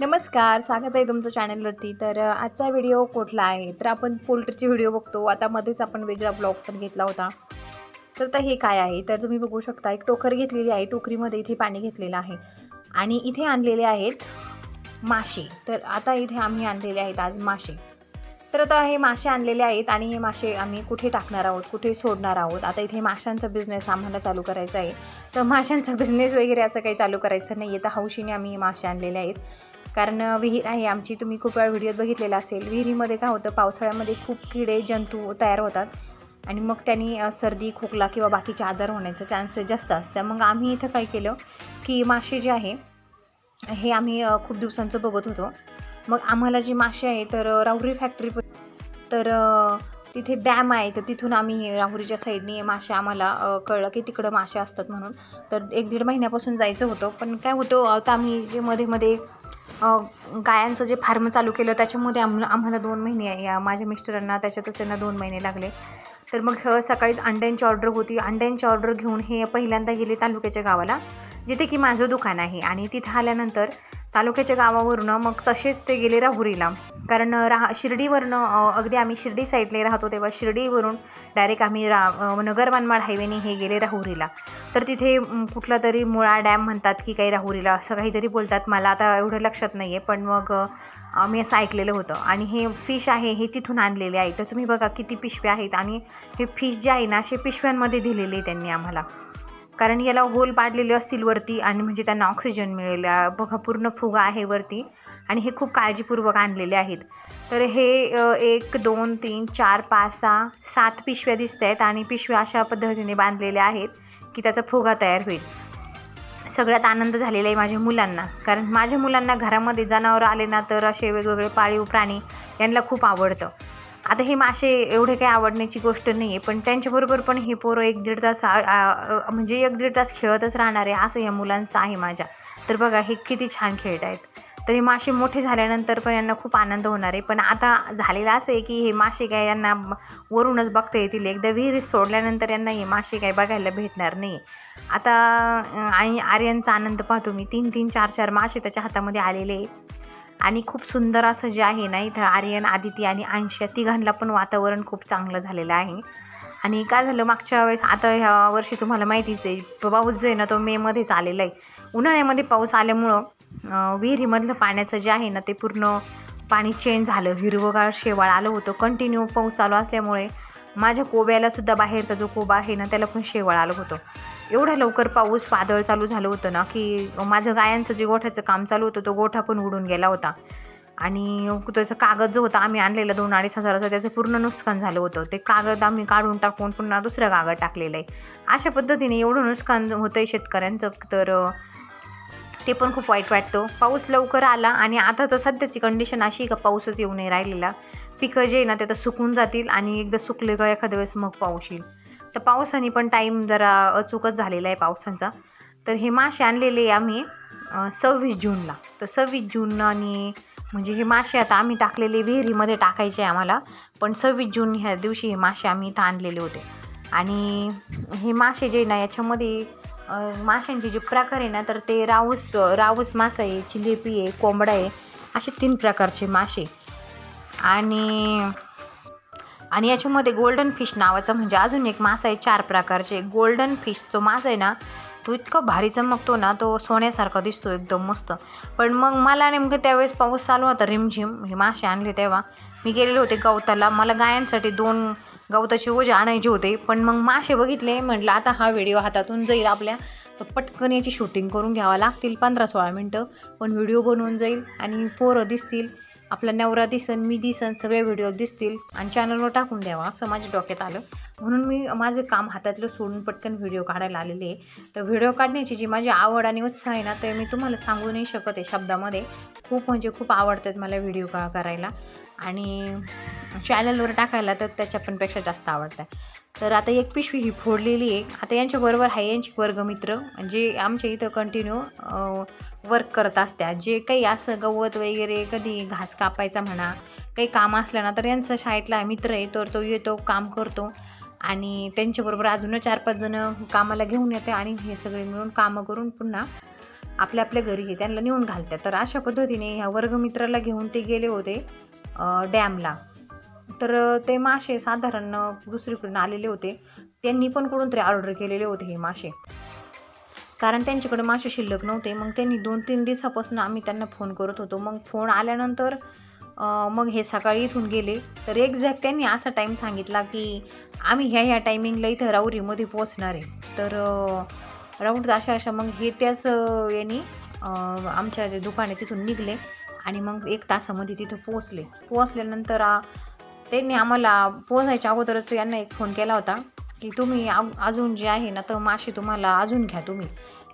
नमस्कार स्वागत आहे तुमचं चॅनलवरती तर आजचा व्हिडिओ कुठला आहे? तर आपण पोल्ट्रीचे व्हिडिओ बघतो. आता मध्येच आपण वेगळा ब्लॉग पण घेतला होता. तर आता हे काय आहे? तर तुम्ही बघू शकता एक टोकर घेतलेली आहे. टोकरीमध्ये इथे पाणी घेतलेलं आहे. आणि इथे आणलेले आहेत मासे. तर आता इथे आम्ही आणलेले आहेत आज मासे. तर आता हे मासे आणलेले आहेत आणि हे मासे आम्ही कुठे टाकणार आहोत? कुठे सोडणार आहोत? आता इथे माशांचा बिझनेस आम्हाला चालू करायचा आहे. तर माशांचा बिझनेस वगैरे असं काही चालू करायचं नाही आहे तर हौशीने आम्ही हे मासे आणलेले आहेत. कारण विहीर आहे आमची. तुम्ही खूप वेळा व्हिडिओत बघितलेला असेल. विहिरीमध्ये काय होतं पावसाळ्यामध्ये खूप किडे जंतू तयार होतात. आणि मग त्यांनी सर्दी खोकला किंवा बाकीचे आजार होण्याचा चान्सेस जास्त असतं मग आम्ही इथं काय केलं की मासे जे आहे हे आम्ही खूप दिवसांचं बघत होतो. मग आम्हाला जे मासे आहे तर राहुरी फॅक्टरी तर तिथे डॅम आहे. तर तिथून आम्ही राहुरीच्या साईडने मासे आम्हाला कळलं की तिकडं मासे असतात म्हणून. तर एक दीड महिन्यापासून जायचं होतं. पण काय होतं आता आम्ही जे मध्ये मध्ये गायांचं जे फार्म चालू केलं त्याच्यामध्ये आम आम्हाला दोन महिने या माझ्या मिस्टरांना त्याच्यातच त्यांना दोन महिने लागले. तर मग सकाळीच अंड्यांची ऑर्डर होती. अंड्यांची ऑर्डर घेऊन हे पहिल्यांदा गेले तालुक्याच्या गावाला जिथे की माझं दुकान आहे. आणि तिथं आल्यानंतर तालुक्याच्या गावावरनं मग तसेच ते गेले राहुरीला. कारण राहा शिर्डीवरनं अगदी आम्ही शिर्डी साईडला राहतो तेव्हा शिर्डीवरून डायरेक्ट आम्ही रा नगर मनमाड हायवेने हे गेले राहुरीला. तर तिथे कुठला तरी मुळा डॅम म्हणतात की काही राहुरीला असं काहीतरी बोलतात मला. आता एवढं लक्षात नाही आहे पण मग आम्ही मी असं ऐकलेलं होतं. आणि हे फिश आहे हे तिथून आणलेले आहे. तर तुम्ही बघा किती पिशव्या आहेत. आणि हे फिश जे आहे ना असे पिशव्यांमध्ये दिलेले आहे त्यांनी आम्हाला. कारण याला होल पाडलेले असतील वरती आणि म्हणजे त्यांना ऑक्सिजन मिळेल. बघा पूर्ण फुगा आहे वरती आणि हे खूप काळजीपूर्वक आणलेले आहेत. तर हे एक दोन तीन चार पाच सहा सात पिशव्या दिसत आहेत आणि पिशव्या अशा पद्धतीने बांधलेल्या आहेत की त्याचा फुगा तयार होईल. सगळ्यात आनंद झालेला आहे माझ्या मुलांना. कारण माझ्या मुलांना घरामध्ये जनावरं आले ना तर असे वेगवेगळे पाळीव प्राणी यांना खूप आवडतं. आता हे मासे एवढे काही आवडण्याची गोष्ट नाही आहे पण त्यांच्याबरोबर पण हे पोरं एक दीड तास म्हणजे एक दीड तास खेळतच राहणार आहे असं या मुलांचं आहे माझ्या. तर बघा हे किती छान खेळत आहेत. तर हे मासे मोठे झाल्यानंतर पण यांना खूप आनंद होणार आहे. पण आता झालेलं असं आहे की हे मासे काय यांना वरूनच बघता येतील. एकदा विहिरीत सोडल्यानंतर यांना हे मासे काय बघायला भेटणार नाही आता आणि आर्यनचा आनंद पाहतो मी. तीन तीन चार चार मासे त्याच्या हातामध्ये आलेले आहे आणि खूप सुंदर असं जे आहे ना इथं आर्यन आदिती आणि अंश तिघांना पण वातावरण खूप चांगलं झालेलं आहे. आणि काय झालं मागच्या वेळेस आता ह्या वर्षी तुम्हाला माहितीच आहे पाऊस जो आहे ना तो मेमध्येच आलेला आहे. उन्हाळ्यामध्ये पाऊस आल्यामुळं विहिरीमधलं पाण्याचं जे आहे ना ते पूर्ण पाणी चेंज झालं. हिरवगार शेवाळ आलं होतं. कंटिन्यू पाऊस चालू असल्यामुळे माझ्या कोब्याला सुद्धा बाहेरचा जो कोबा आहे ना त्याला पण शेवाळ आलं होतं. एवढ्या लवकर पाऊस वादळ चालू झालं होतं ना की माझं गायांचं जे गोठ्याचं काम चालू होतं तो गोठा पण उडून गेला होता. आणि त्याचा कागद जो होता आम्ही आणलेला दोन अडीच हजाराचा त्याचं पूर्ण नुकसान झालं होतं. ते कागद आम्ही काढून टाकून पुन्हा दुसरं कागद टाकलेलं आहे. अशा पद्धतीने एवढं नुकसान होतं आहे शेतकऱ्यांचं तर ते पण खूप वाईट वाटतं. पाऊस लवकर आला आणि आता तर सध्याची कंडिशन अशी का पाऊसच येऊ नाही राहिलेला. पिकं जे ना ते तर सुकून जातील आणि एकदा सुकले का एखाद्या वेळेस मग पाऊस येईल. तर पावसाने पण टाईम जरा अचूकच झालेला आहे पावसांचा. तर हे मासे आणलेले आम्ही सव्वीस जूनला. तर सव्वीस जून आणि म्हणजे हे मासे आता आम्ही टाकलेले विहिरीमध्ये टाकायचे आहे आम्हाला. पण सव्वीस जून ह्या दिवशी हे मासे आम्ही इथं आणलेले होते. आणि हे मासे जे ना याच्यामध्ये माशांचे जे प्रकार आहे ना तर ते राऊस राऊस मासा आहे चिलेपी आहे कोंबडा आहे असे तीन प्रकारचे मासे. आणि आणि याच्यामध्ये गोल्डन फिश नावाचा म्हणजे अजून एक मासा आहे चार प्रकारचे. गोल्डन फिश जो मासा आहे ना तो इतका भारी चमकतो ना तो सोन्यासारखा दिसतो एकदम मस्त. पण मग मला नेमकं त्यावेळेस पाऊस चालू होता रिमझिम म्हणजे मासे आणले तेव्हा. मी गेलेले होते गवताला. मला गायांसाठी दोन गवताचे ओझे आणायचे होते. पण मग मासे बघितले म्हटलं आता हा व्हिडिओ हातातून जाईल आपल्या. तर पटकन याची शूटिंग करून घ्यावं लागतील पंधरा सोळा मिनटं. पण व्हिडिओ बनवून जाईल आणि पोरं दिसतील. आपला नवरा दिसन मी दिसन सगळे व्हिडिओ दिसतील. आणि चॅनलवर टाकून द्यावा असं माझ्या डोक्यात आलं. म्हणून मी माझं काम हातातलं सोडून पटकन व्हिडिओ काढायला आलेले आहे. तर व्हिडिओ काढण्याची जी माझी आवड आणि उत्साह आहे ना ते मी तुम्हाला सांगू नाही शकत आहे शब्दामध्ये. खूप म्हणजे खूप आवडतात मला व्हिडिओ का करायला. आणि चॅनलवर टाकायला तर त्याच्या पण पेक्षा जास्त आवडतं तर आता एक पिशवी ही फोडलेली आहे. आता यांच्याबरोबर आहे यांचे वर्गमित्र. जे आमच्या इथं कंटिन्यू वर्क करत असत्या. जे काही असं गवत वगैरे कधी घास कापायचा म्हणा काही काम असलं ना तर यांचा शाळेतला मित्र आहे तर तो येतो काम करतो. आणि त्यांच्याबरोबर अजून चार पाच जण कामाला घेऊन येते आणि हे सगळे मिळून कामं करून पुन्हा आपल्या आपल्या घरी हे त्यांना नेऊन घालतात. तर अशा पद्धतीने ह्या वर्गमित्राला घेऊन ते गेले होते डॅमला. तर ते मासे साधारण दुसरीकडून आलेले होते. त्यांनी पण कुठून तरी ऑर्डर केलेले होते हे मासे. कारण त्यांच्याकडे मासे शिल्लक नव्हते. मग त्यांनी दोन तीन दिवसापासून आम्ही त्यांना फोन करत होतो. मग फोन आल्यानंतर मग हे सकाळी इथून गेले. तर एक्झॅक्ट त्यांनी असा टाईम सांगितला की आम्ही ह्या ह्या टायमिंगला इथं राऊरीमध्ये पोहोचणार आहे. तर राऊर अशा अशा मग हे त्याच यांनी आमच्या जे दुकान आहे तिथून निघले. आणि मग एक तासामध्ये तिथं पोहोचले. पोहोचल्यानंतर त्यांनी आम्हाला पोहोचायच्या अगोदरच यांना एक फोन केला होता की तुम्ही अजून जे आहे ना तर मासे तुम्हाला अजून घ्या तुम्ही.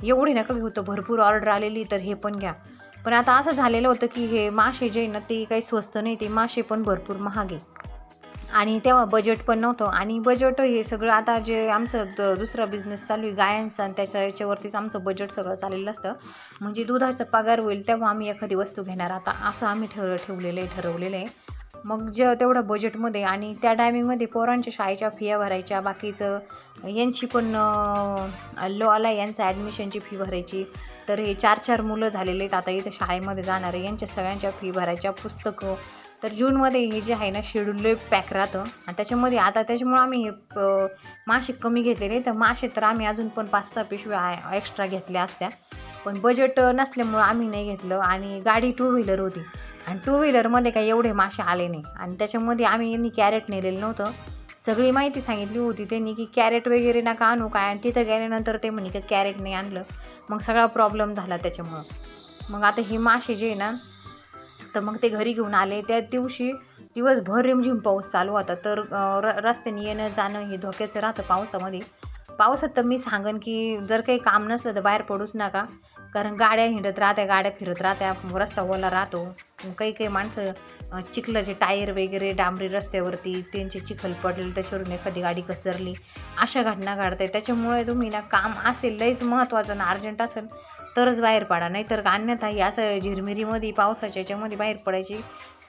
एवढे नका घेऊ तर भरपूर ऑर्डर आलेली तर हे पण घ्या. पण आता असं झालेलं होतं की हे मासे जे आहे ना ते काही स्वस्त नाही ते मासे पण भरपूर महाग आहे. आणि तेव्हा बजेट पण नव्हतं. आणि बजेट हे सगळं आता जे आमचं द दुसरा बिझनेस चालू आहे गायांचा आणि त्याच्या याच्यावरतीच आमचं बजेट सगळं चाललेलं असतं. म्हणजे दुधाचा पगार होईल तेव्हा आम्ही एखादी वस्तू घेणार. आता असं आम्ही ठेव ठेवलेलं आहे ठरवलेलं आहे. मग जे तेवढं बजेटमध्ये आणि त्या टायमिंगमध्ये पोरांच्या शाळेच्या फिया भरायच्या बाकीचं यांची पण लॉला यांचं ॲडमिशनची फी भरायची. तर हे चार चार मुलं झालेले आहेत आता इथं शाळेमध्ये जाणारे यांच्या सगळ्यांच्या फी भरायच्या पुस्तकं. तर जूनमध्ये हे जे आहे ना शेड्यूल पॅक राहतं. आणि त्याच्यामध्ये आता त्याच्यामुळं आम्ही हे मासे कमी घेतलेले तर मासे तर आम्ही अजून पण पाच सहा पिशव्या एक्स्ट्रा घेतल्या असत्या. पण बजेट नसल्यामुळं आम्ही नाही घेतलं आणि गाडी टू व्हीलर होती. आणि टू व्हीलरमध्ये काही एवढे मासे आले नाही. आणि त्याच्यामध्ये आम्ही यांनी कॅरेट नेलेलं नव्हतं. सगळी माहिती सांगितली होती त्यांनी की कॅरेट वगैरे नका आणू काय? आणि तिथं गेल्यानंतर ते म्हणे की कॅरेट नाही आणलं. मग सगळा प्रॉब्लेम झाला त्याच्यामुळं. मग आता हे मासे जे आहे ना तर मग ते घरी घेऊन आले. त्या दिवशी दिवसभर रिमझिम पाऊस चालू होता. तर र रस्त्याने येणं जाणं हे धोक्याचं राहतं पावसामध्ये. पावसात तर मी सांगन की जर काही काम नसलं तर बाहेर पडूच नका. कारण गाड्या हिंडत राहत्या गाड्या फिरत राहत्या रस्ता ओला राहतो. काही काही माणसं चिखलाचे टायर वगैरे डांबरी रस्त्यावरती त्यांचे चिखल पडले त्याच्यावरून एखादी गाडी घसरली अशा घटना घडतात त्याच्यामुळे तुम्ही ना काम असेल लईच महत्त्वाचं ना अर्जंट असेल तरच बाहेर पडा. नाहीतर अन्यथा हे असं झिरमिरीमध्ये पावसाच्या याच्यामध्ये बाहेर पडायची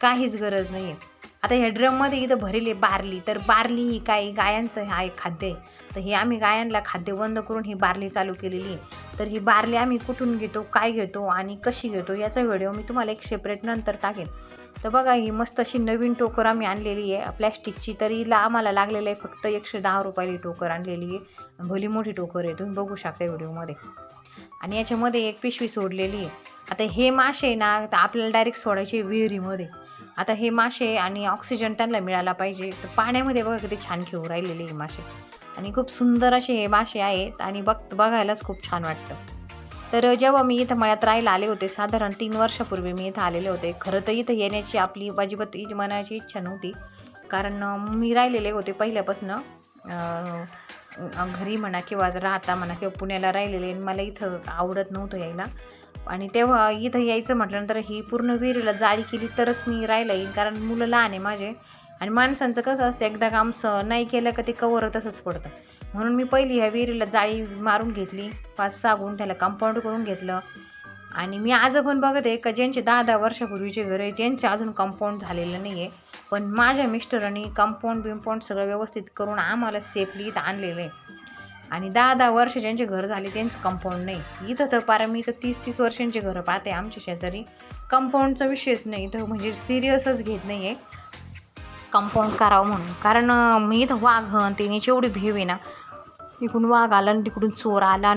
काहीच गरज नाही आहे आता ह्या ड्रममध्ये इथं भरेली आहे बारली तर बारली ही काही गायांचं हा एक खाद्य आहे. तर हे आम्ही गायांना खाद्य बंद करून ही बारली चालू केलेली आहे. तर ही बारली आम्ही कुठून घेतो काय घेतो आणि कशी घेतो याचा व्हिडिओ मी तुम्हाला एक सेपरेट नंतर टाकेन. तर बघा ही मस्त अशी नवीन टोकर आम्ही आणलेली आहे. प्लॅस्टिकची तर हिला आम्हाला लागलेलं आहे फक्त एकशे दहा रुपयाली टोकर आणलेली आहे. भली मोठी टोकर आहे तुम्ही बघू शकता व्हिडिओमध्ये. आणि याच्यामध्ये एक पिशवी सोडलेली आहे. आता हे मासे ना तर आपल्याला डायरेक्ट सोडायचे विहिरीमध्ये. आता हे मासे आणि ऑक्सिजन त्यांना मिळाला पाहिजे. तर पाण्यामध्ये बघा किती छान खेळू राहिलेले हे मासे. आणि खूप सुंदर असे हे मासे आहेत आणि बघ बघायलाच खूप छान वाटतं. तर जेव्हा मी इथं मळ्यात राहायला आले होते साधारण तीन वर्षापूर्वी मी इथं आलेले होते. खरं तर इथं येण्याची आपली अजिबात मनाची इच्छा नव्हती. कारण मी राहिलेले होते पहिल्यापासून. घरी म्हणा किंवा राहता म्हणा किंवा पुण्याला राहिलेले आणि मला इथं आवडत नव्हतं यायला. आणि तेव्हा इथं यायचं म्हटल्यानंतर ही पूर्ण विहिरीला जाळी केली तरच मी राहायला येईन कारण मुलं लहान आहे माझे. आणि माणसांचं कसं असतं एकदा काम स नाही केलं का ते कवर तसंच पडतं. म्हणून मी पहिली ह्या विहिरीला जाळी मारून घेतली पाच सहा गुंठ्याला कंपाऊंड करून घेतलं. आणि मी आज पण बघत आहे का ज्यांचे दहा दहा वर्षापूर्वीचे घर आहे त्यांचे अजून कंपाऊंड झालेलं नाही आहे पण माझ्या मिस्टरांनी कंपाऊंड बिंपाऊंड सगळं व्यवस्थित करून आम्हाला सेफली इथं आणलेलं आहे. आणि दहा दहा वर्ष ज्यांचे घर झाले त्यांचं कंपाऊंड नाही. इथं तर पार मी तर तीस तीस वर्षांची घरं पाहते आमच्या शेजारी. कंपाऊंडचा विषयच नाही इथं म्हणजे सिरियसच घेत नाही आहे कंपाऊंड करावं म्हणून. कारण मी इथं वाघ हन त्याची एवढी भीव आहे ना इकडून वाघ आला आणि तिकडून चोर आला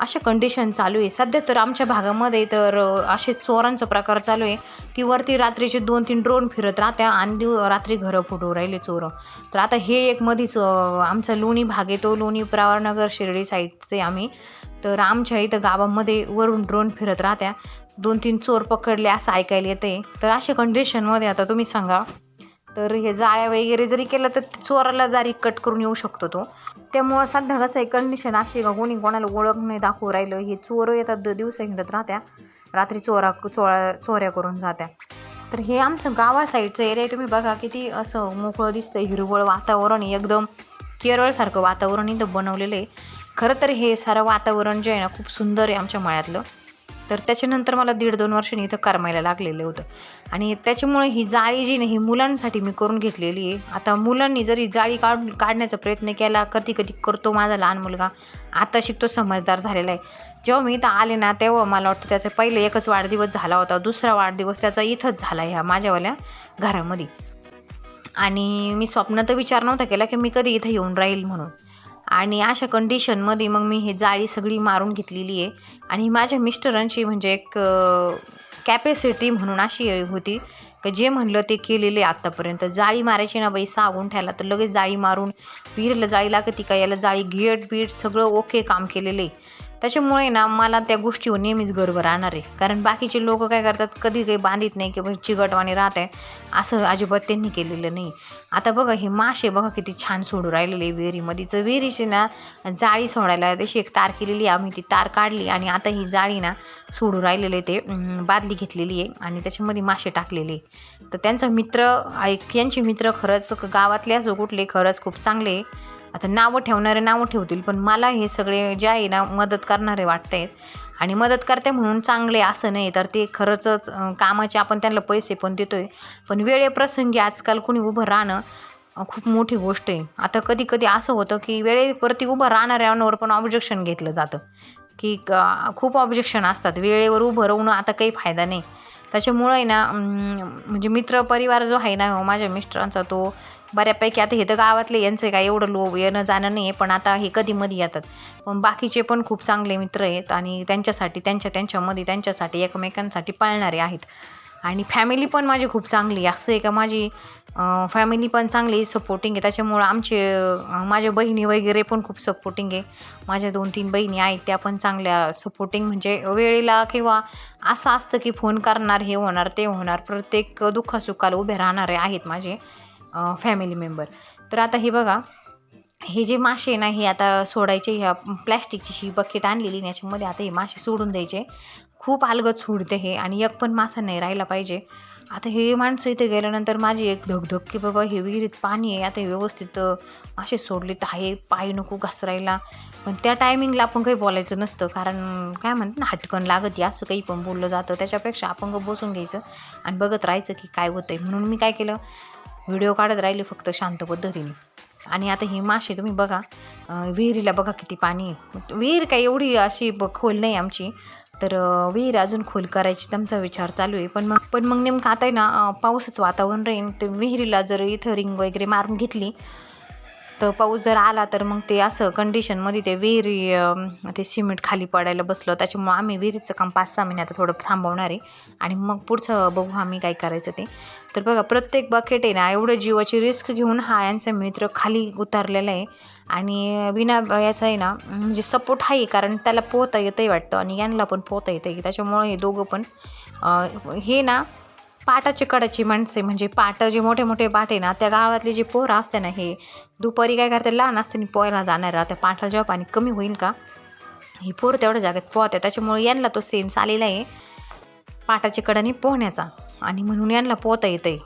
अशा कंडिशन चालू आहे. सध्या तर आमच्या भागामध्ये तर असे चोरांचा प्रकार चालू आहे की वरती रात्रीचे दोन तीन ड्रोन फिरत राहत्या आणि दिव रात्री घरं फुटू राहिले चोरं. तर आता हे एक मधीच आमचा लोणी भाग येतो लोणी प्रवारनगर शिर्डी साईडचे आम्ही. तर आमच्या इथं गावामध्ये वरून ड्रोन फिरत राहत्या. दोन तीन चोर पकडले असं ऐकायला येते तर अशा कंडिशनमध्ये आता तुम्ही सांगा. तर हे जाळ्या वगैरे जरी केलं तर चोराला जारी कट करून येऊ शकतो तो. त्यामुळं सध्या कसं आहे कंडिशन अशी का कोणी कोणाला ओळख नाही दाखवू राहिलं. हे चोर येतात द दिवस हिंडत राहत्या. रात्री चोरा चोळा चोऱ्या करून जात्या. तर हे आमचं गावा साईडचं एरिया तुम्ही बघा किती असं मोकळं दिसतं हिरवळ वातावरण एकदम केरळसारखं वातावरण इथं बनवलेलं आहे. खरं तर हे सारं वातावरण जे आहे ना खूप सुंदर आहे आमच्या मळ्यातलं. तर त्याच्यानंतर मला दीड दोन वर्षांनी इथं करमायला लागलेलं होतं. आणि त्याच्यामुळे ही जाळी जी नाही ही मुलांसाठी मी करून घेतलेली आहे. आता मुलांनी जरी जाळी काढ काढण्याचा प्रयत्न केला कधी कधी करतो माझा लहान मुलगा आता शिकतो समजदार झालेला आहे. जेव्हा मी इथं आले ना तेव्हा मला वाटतं त्याचा पहिले एकच वाढदिवस झाला होता दुसरा वाढदिवस त्याचा इथंच झाला ह्या माझ्यावाल्या घरामध्ये. आणि मी स्वप्न तर विचार नव्हता केला की मी कधी इथं येऊन राहील म्हणून. आणि अशा कंडिशनमध्ये मग मी हे जाळी सगळी मारून घेतलेली आहे. आणि माझ्या मिस्टरांची म्हणजे एक कॅपॅसिटी म्हणून अशी होती का जे म्हणलं ते केलेले आत्तापर्यंत जाळी मारायची ना बाई सहा गुंठ्याला तर लगेच जाळी मारून विहिरीला जाळी लागते का? याला जाळी गेट बीट सगळं ओके काम केलेले त्याच्यामुळे ना मला त्या गोष्टीवर नेहमीच गर्व राहणार आहे. कारण बाकीचे लोक काय करतात कधी काही बांधित नाही किंवा म्हणजे चिकटवाणी राहत. आहे असं अजिबात त्यांनी केलेलं नाही. आता बघा हे मासे बघा किती छान सोडू राहिलेले विहिरीमध्ये. तर विहिरीची ना जाळी सोडायला तशी एक तार केलेली आम्ही ती तार काढली आणि आता ही जाळी ना सोडू राहिलेले ते बादली घेतलेली आहे आणि त्याच्यामध्ये मासे टाकलेले तर त्यांचा मित्र ऐक यांचे मित्र खरंच गावातले असो कुठले खरंच खूप चांगले आहे. आता नावं ठेवणारे नावं ठेवतील पण मला हे सगळे जे आहे ना मदत करणारे वाटत आहेत आणि मदत करते म्हणून चांगले असं नाही तर ते खरंचच कामाचे आपण त्यांना पैसे पण देतो आहे पण वेळेप्रसंगी आजकाल कुणी उभं राहणं खूप मोठी गोष्ट आहे. आता कधी कधी असं होतं की वेळेवरती उभं राहणाऱ्यांवर पण ऑब्जेक्शन घेतलं जातं. की खूप ऑब्जेक्शन असतात. वेळेवर उभं राहणं आता काही फायदा नाही. त्याच्यामुळं आहे ना म्हणजे मित्र परिवार जो आहे ना माझ्या मिस्टरांचा तो बऱ्यापैकी आता हे तर गावातले यांचं काय एवढं लो येणं जाणं नाही आहे पण आता हे कधीमध्ये येतात. पण बाकीचे पण खूप चांगले मित्र आहेत आणि त्यांच्यासाठी त्यांच्या त्यांच्यामध्ये त्यांच्यासाठी एकमेकांसाठी पाळणारे आहेत. आणि फॅमिली पण माझी खूप चांगली असं आहे का माझी फॅमिली पण चांगली सपोर्टिंग आहे. त्याच्यामुळं आमचे माझ्या बहिणी वगैरे पण खूप सपोर्टिंग आहे. माझ्या दोन तीन बहिणी आहेत त्या पण चांगल्या सपोर्टिंग म्हणजे वेळेला किंवा असं असतं की फोन करणार हे होणार ते होणार. प्रत्येक दुःखासुखाला उभे राहणारे आहेत माझे. फॅमिली मेंबर तर आता हे बघा हे जे मासे ना हे आता सोडायचे ह्या प्लॅस्टिकची ही बकेट आणलेली याच्यामध्ये आता हे मासे सोडून द्यायचे. खूप अलगत सोडते हे आणि एक पण मासा नाही राहिला पाहिजे. आता हे माणसं इथे गेल्यानंतर माझी एक धगधग की बाबा हे विहिरीत पाणी आहे आता हे व्यवस्थित मासे सोडले तर आहे पाय नको घसरायला. पण त्या टायमिंगला आपण काही बोलायचं नसतं कारण काय म्हणतात ना हटकन लागत असं काही पण बोललं जातं. त्याच्यापेक्षा आपण बसून घ्यायचं आणि बघत राहायचं की काय होतं आहे म्हणून मी काय केलं व्हिडिओ काढत राहिले फक्त शांत पद्धतीने. आणि आता ही मासे तुम्ही बघा विहिरीला बघा किती पाणी आहे. विहीर काय एवढी अशी खोल नाही आमची. तर विहीर अजून खोल करायची आमचा विचार चालू आहे. पण मग पण मग नेमकं आता आहे ना पाऊसच वातावरण राहील तर विहिरीला जर इथं रिंग वगैरे मारून घेतली तर पाऊस जर आला तर मग ते असं कंडिशनमध्ये ते विहिरी ते सिमेंट खाली पडायला बसलं. त्याच्यामुळं आम्ही विहिरीचं काम पाच सहा महिने आता थोडं थांबवणार आहे. आणि मग पुढचं बघू आम्ही काय करायचं ते. तर बघा प्रत्येक बकेट आहे ना एवढं जीवाची रिस्क घेऊन हा यांचा मित्र खाली उतारलेला आहे. आणि विना याचा आहे ना म्हणजे सपोर्ट आहे कारण त्याला पोहता येतंही वाटतं. आणि यांना पण पोहता येतं त्याच्यामुळे हे दोघं पण हे ना पाटाची कडाची माणसे म्हणजे पाटं जे मोठे मोठे पाटे ना त्या गावातले जे पोरं असते ना हे दुपारी काय करते लहान असताना पोहायला जाणार त्या पाटाला जेव्हा पाणी कमी होईल का ही पोरं तेवढ्या जागेत पोहते त्याच्यामुळे यांना तो सेन्स आलेला आहे पाटाच्या कडाने पोहण्याचा. आणि म्हणून यांना पोहता येतं आहे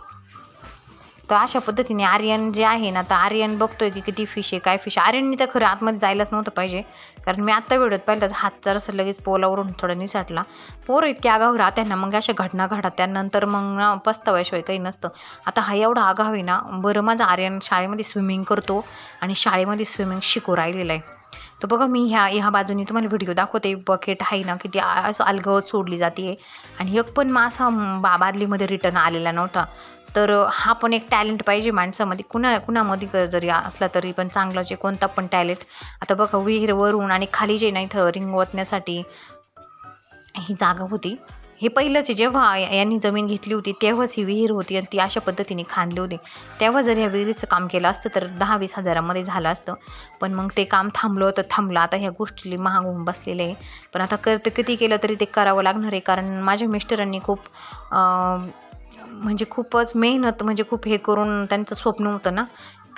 तर अशा पद्धतीने आर्यन जे आहे ना तर आर्यन बघतोय की किती फिश आहे काय फिश आर्यननी तर खरं आतमध्ये जायलाच नव्हतं पाहिजे. कारण मी आत्ता व्हिडिओत पाहिलं त्याचा हात जरासं लगेच पोलावरून थोडा निसाटला. पोर इतके आगाव राहत्या ना मग अशा घटना घडतात. त्यानंतर मग पस्ताव्याशिवाय काही नसतं. आता हा एवढा आगाव आहे ना बरं माझा आर्यन शाळेमध्ये स्विमिंग करतो आणि शाळेमध्ये स्विमिंग शिकू राहिलेलं आहे. तर बघा मी ह्या ह्या बाजूनी तुम्हाला व्हिडिओ दाखवते. बकेट आहे ना किती असं अलगवत सोडली जाते. आणि एक पण मासा बा बादलीमध्ये रिटर्न आलेला नव्हता. तर हा पण एक टॅलेंट पाहिजे माणसामध्ये. कुणा कुणामध्ये जरी असला तरी पण चांगला जे कोणता पण टॅलेंट आता बघा विहीरवरून आणि खाली जे नाही इथं रिंग ओतण्यासाठी ही जागा होती. हे पहिलंच आहे. जेव्हा यांनी जमीन घेतली होती तेव्हाच ही विहीर होती आणि ती अशा पद्धतीने खांदली होती. तेव्हा जर ह्या विहिरीचं काम केलं असतं तर दहा वीस हजारामध्ये झालं असतं. पण मग ते काम थांबलं तर थांबलं. आता ह्या गोष्टी महाग होऊन बसलेले आहे पण आता करतं किती केलं तरी ते करावं लागणार आहे. कारण माझ्या मिस्टरांनी खूप म्हणजे खूपच मेहनत म्हणजे खूप हे करून त्यांचं स्वप्न होतं ना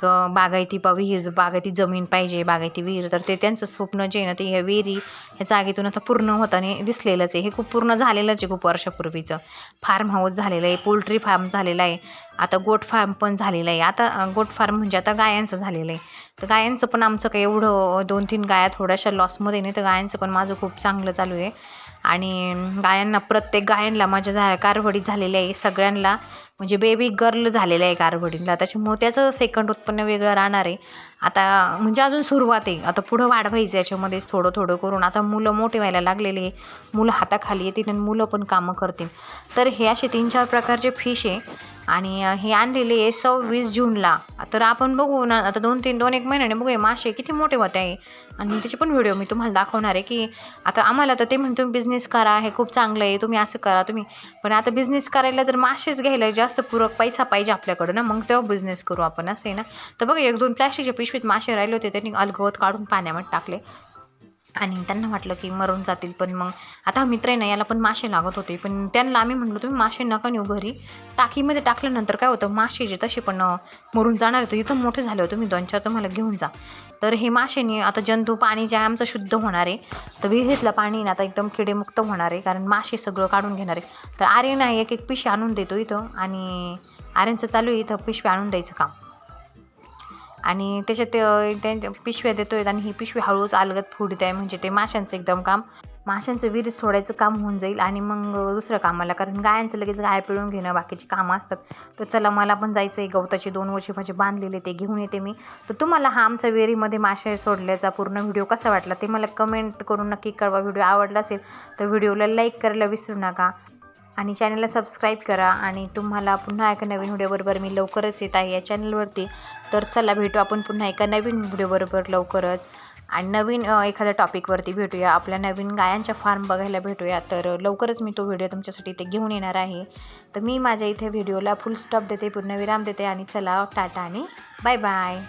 क बागायती पा विहीर बागायती जमीन पाहिजे बागायती विहीर. तर ते त्यांचं स्वप्न जे आहे ना ते ह्या विहिरी ह्या जागेतून आता पूर्ण होताना दिसलेलंच आहे. हे खूप पूर्ण झालेलंच आहे खूप वर्षापूर्वीचं. फार्म हाऊस झालेलं आहे पोल्ट्री फार्म झालेला आहे. आता गोट फार्म पण झालेलं आहे. आता गोट फार्म म्हणजे आता गायांचं झालेलं आहे. तर गायांचं पण आमचं काही एवढं दोन तीन गाया थोड्याशा लॉसमध्ये नाही. तर गायांचं पण माझं खूप चांगलं चालू आहे. आणि गायांना प्रत्येक गायांना माझ्या झा कारवडीत झालेल्या आहे. सगळ्यांना म्हणजे बेबी गर्ल झालेलं आहे गारवडींला त्याच्यामुळं त्याचं सेकंड उत्पन्न वेगळं राहणार आहे. आता म्हणजे अजून सुरुवात आहे. आता पुढं वाढवायचं याच्यामध्येच थोडं थोडं करून. आता मुलं मोठे व्हायला लागलेले आहे. मुलं हाताखाली येतील आणि मुलं पण कामं करतील. तर हे असे तीन चार प्रकारचे फिश आहे. आणि हे आणलेले आहे सव्वीस जूनला. तर आपण बघू ना आता दोन तीन दोन एक महिन्याने बघूया. मासे किती मोठे होते आहे. आणि त्याचे पण व्हिडिओ मी तुम्हाला दाखवणार आहे की आता आम्हाला तर ते म्हणतो तुम्ही बिझनेस करा हे खूप चांगलं आहे. तुम्ही असं करा तुम्ही. पण आता बिझनेस करायला तर मासेच घ्यायला जास्त पूरक पैसा पाहिजे आपल्याकडं ना मग तेव्हा बिझनेस करू आपण. असं आहे ना? तर बघा एक दोन प्लॅस्टिकच्या पिशवीत मासे राहिले होते त्यांनी अलगवत काढून पाण्यामध्ये टाकले. आणि त्यांना वाटलं की मरून जातील पण मग आता हा मित्र आहे ना याला पण मासे लागत होते. पण त्यांना आम्ही म्हणलो तुम्ही मासे नका नेऊ घरी. टाकीमध्ये टाकल्यानंतर काय होतं मासे जे तसे पण मरून जाणार होते इथं मोठे झाले होते तुम्ही दोन चार तुम्हाला घेऊन जा. तर हे मासेने आता जंतू पाणी जे आहे आमचं शुद्ध होणार आहे. तर विहिरीतलं पाणी ना आता एकदम किडेमुक्त होणार आहे कारण मासे सगळं काढून घेणार आहे. तर आर्यन आहे एक एक पिशवी आणून देतो इथं. आणि आर्यनचं चालू आहे इथं पिशवी आणून द्यायचं काम. आणि त्याच्यात त्यांच्या पिशव्या देतो आहेत आणि ही पिशवी हळूच अलगत फुडत आहे म्हणजे ते माशांचं एकदम काम. माशांचं विहिरीत सोडायचं काम होऊन जाईल आणि मग दुसरं कामाला कारण गायांचं लगेच गाय पिळून घेणं बाकीची कामं असतात. तर चला मला पण जायचं आहे गवताचे दोन वर्षे माझे बांधलेले ते घेऊन येते मी. तर तुम्हाला हा आमचा विहिरीमध्ये मासे सोडल्याचा पूर्ण व्हिडिओ कसा वाटला ते मला कमेंट करून नक्की कळवा. व्हिडिओ आवडला असेल तर व्हिडिओला लाईक करायला विसरू नका. आणि चॅनलला सबस्क्राईब करा. आणि तुम्हाला पुन्हा एका नवीन व्हिडिओबरोबर मी लवकरच येत आहे या चॅनलवरती तर चला भेटू आपण पुन्हा एका नवीन व्हिडिओबरोबर लवकरच. आणि नवीन एखाद्या टॉपिकवरती भेटूया. आपल्या नवीन गायांच्या फार्म बघायला भेटूया. तर लवकरच मी तो व्हिडिओ तुमच्यासाठी इथे घेऊन येणार आहे. तर मी माझ्या इथे व्हिडिओला फुल स्टॉप देते पूर्ण विराम देते. आणि चला टाटा आणि बाय बाय